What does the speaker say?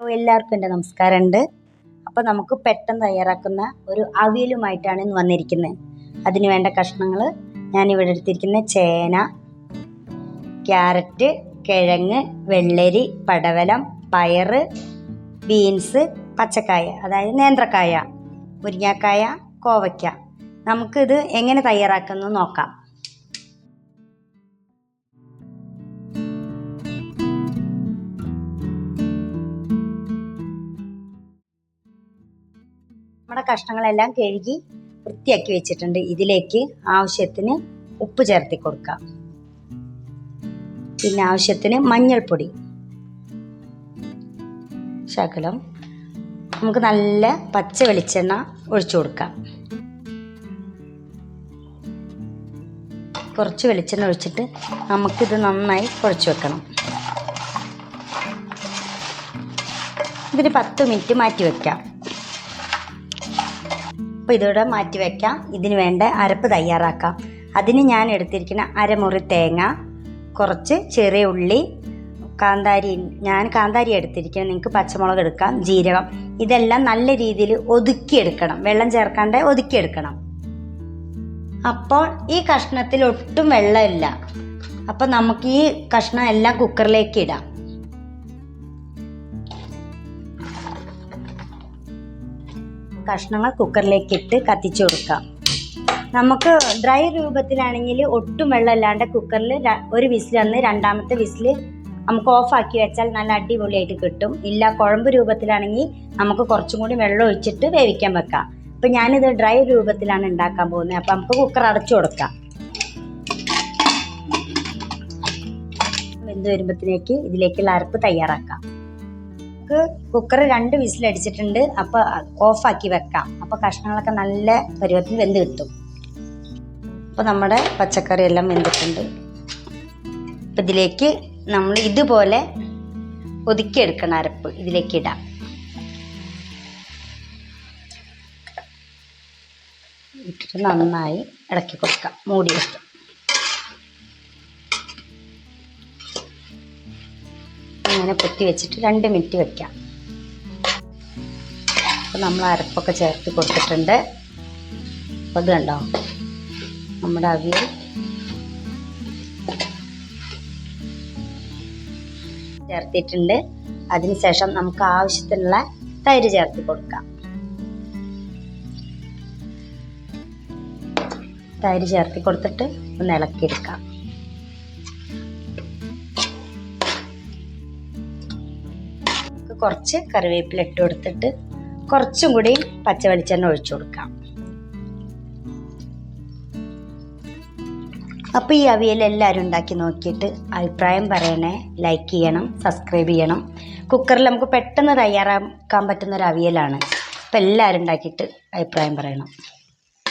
എല്ലാവർക്കും എന്റെ നമസ്കാരമുണ്ട്. അപ്പോൾ നമുക്ക് പെട്ടെന്ന് തയ്യാറാക്കുന്ന ഒരു അവിയലുമായിട്ടാണ് ഇന്ന് വന്നിരിക്കുന്നത്. അതിന് വേണ്ട കഷ്ണങ്ങൾ ഞാനിവിടെ എടുത്തിരിക്കുന്ന ചേന ക്യാരറ്റ് കിഴങ്ങ് വെള്ളരി പടവലം പയർ ബീൻസ് പച്ചക്കായ അതായത് നേന്ത്രക്കായ മുരിങ്ങാക്കായ കോവയ്ക്ക. നമുക്കിത് എങ്ങനെ തയ്യാറാക്കുന്നു നോക്കാം. നമ്മുടെ കഷ്ണങ്ങളെല്ലാം കഴുകി വൃത്തിയാക്കി വെച്ചിട്ടുണ്ട്. ഇതിലേക്ക് ആവശ്യത്തിന് ഉപ്പ് ചേർത്തി കൊടുക്കാം. പിന്നെ ആവശ്യത്തിന് മഞ്ഞൾപ്പൊടി. ശകലം നമുക്ക് നല്ല പച്ച വെളിച്ചെണ്ണ ഒഴിച്ചു കൊടുക്കാം. കുറച്ച് വെളിച്ചെണ്ണ ഒഴിച്ചിട്ട് നമുക്കിത് നന്നായി കുഴച്ച് വെക്കണം. ഇതിന് പത്ത് മിനിറ്റ് മാറ്റി വെക്കാം. അപ്പോൾ ഇതോടെ മാറ്റി വയ്ക്കാം ഇതിന് വേണ്ട അരപ്പ് തയ്യാറാക്കാം. അതിന് ഞാൻ എടുത്തിരിക്കുന്ന അരമുറി തേങ്ങ കുറച്ച് ചെറിയ ഉള്ളി കാന്താരി ഞാൻ കാന്താരി എടുത്തിരിക്കുന്നത് നിങ്ങൾക്ക് പച്ചമുളക് എടുക്കാം ജീരകം. ഇതെല്ലാം നല്ല രീതിയിൽ ഒതുക്കിയെടുക്കണം. വെള്ളം ചേർക്കാണ്ട് ഒതുക്കിയെടുക്കണം. അപ്പോൾ ഈ കഷ്ണത്തിൽ ഒട്ടും വെള്ളമില്ല. അപ്പോൾ നമുക്ക് ഈ കഷ്ണം എല്ലാം കുക്കറിലേക്ക് ഇടാം. കഷ്ണങ്ങൾ കുക്കറിലേക്ക് ഇട്ട് കത്തിച്ചു കൊടുക്കാം. നമുക്ക് ഡ്രൈ രൂപത്തിലാണെങ്കിൽ ഒട്ടും വെള്ളമില്ലാണ്ട് കുക്കറിൽ ഒരു വിസിൽ വന്ന് രണ്ടാമത്തെ വിസിൽ നമുക്ക് ഓഫാക്കി വെച്ചാൽ നല്ല അടിപൊളിയായിട്ട് കിട്ടും. ഇല്ല കുഴമ്പ് രൂപത്തിലാണെങ്കിൽ നമുക്ക് കുറച്ചും കൂടി വെള്ളം ഒഴിച്ചിട്ട് വേവിക്കാൻ വെക്കാം. അപ്പം ഞാനിത് ഡ്രൈ രൂപത്തിലാണ് ഉണ്ടാക്കാൻ പോകുന്നത്. അപ്പം നമുക്ക് കുക്കർ അടച്ചു കൊടുക്കാം. വെന്ത് വരുമ്പോഴത്തേക്ക് ഇതിലേക്കുള്ള അരപ്പ് തയ്യാറാക്കാം. നമുക്ക് കുക്കർ രണ്ട് വിസിൽ അടിച്ചിട്ടുണ്ട് അപ്പോൾ ഓഫാക്കി വെക്കാം. അപ്പോൾ കഷ്ണങ്ങളൊക്കെ നല്ല പരുവത്തിൽ വെന്ത് കിട്ടും. അപ്പോൾ നമ്മുടെ പച്ചക്കറി എല്ലാം വെന്തിട്ടുണ്ട്. അപ്പം ഇതിലേക്ക് നമ്മൾ ഇതുപോലെ ഒതുക്കിയെടുക്കണം അരപ്പ്. ഇതിലേക്ക് ഇടാം. ഇട്ടിട്ട് നന്നായി ഇളക്കി കൊടുക്കാം. മൂടി വെക്കാം. അങ്ങനെ പൊത്തി വെച്ചിട്ട് രണ്ട് മിനിറ്റ് വെക്കാം. അപ്പോൾ നമ്മൾ അരപ്പൊക്കെ ചേർത്ത് കൊടുത്തിട്ടുണ്ട്. അപ്പോൾ ഇത് കണ്ടോ? നമ്മുടെ അവിയൽ. ചേർത്തിട്ടുണ്ട്. അതിനുശേഷം നമുക്ക് ആവശ്യത്തിനുള്ള തൈര് ചേർത്ത് കൊടുക്കാം. തൈര് ചേർത്തി കൊടുത്തിട്ട് ഒന്ന് ഇളക്കിയെടുക്കാം. കുറച്ച് കറിവേപ്പില ഇട്ട് കൊടുത്തിട്ട് കുറച്ചും കൂടി പച്ച വെളിച്ചെണ്ണ ഒഴിച്ചു കൊടുക്കാം. അപ്പോൾ ഈ അവിയൽ എല്ലാവരും ഉണ്ടാക്കി നോക്കിയിട്ട് അഭിപ്രായം പറയണേ. ലൈക്ക് ചെയ്യണം സബ്സ്ക്രൈബ് ചെയ്യണം. കുക്കറിൽ നമുക്ക് പെട്ടെന്ന് തയ്യാറാക്കാൻ പറ്റുന്ന ഒരു അവിയലാണ്. അപ്പോൾ എല്ലാവരും ഉണ്ടാക്കിയിട്ട് അഭിപ്രായം പറയണം.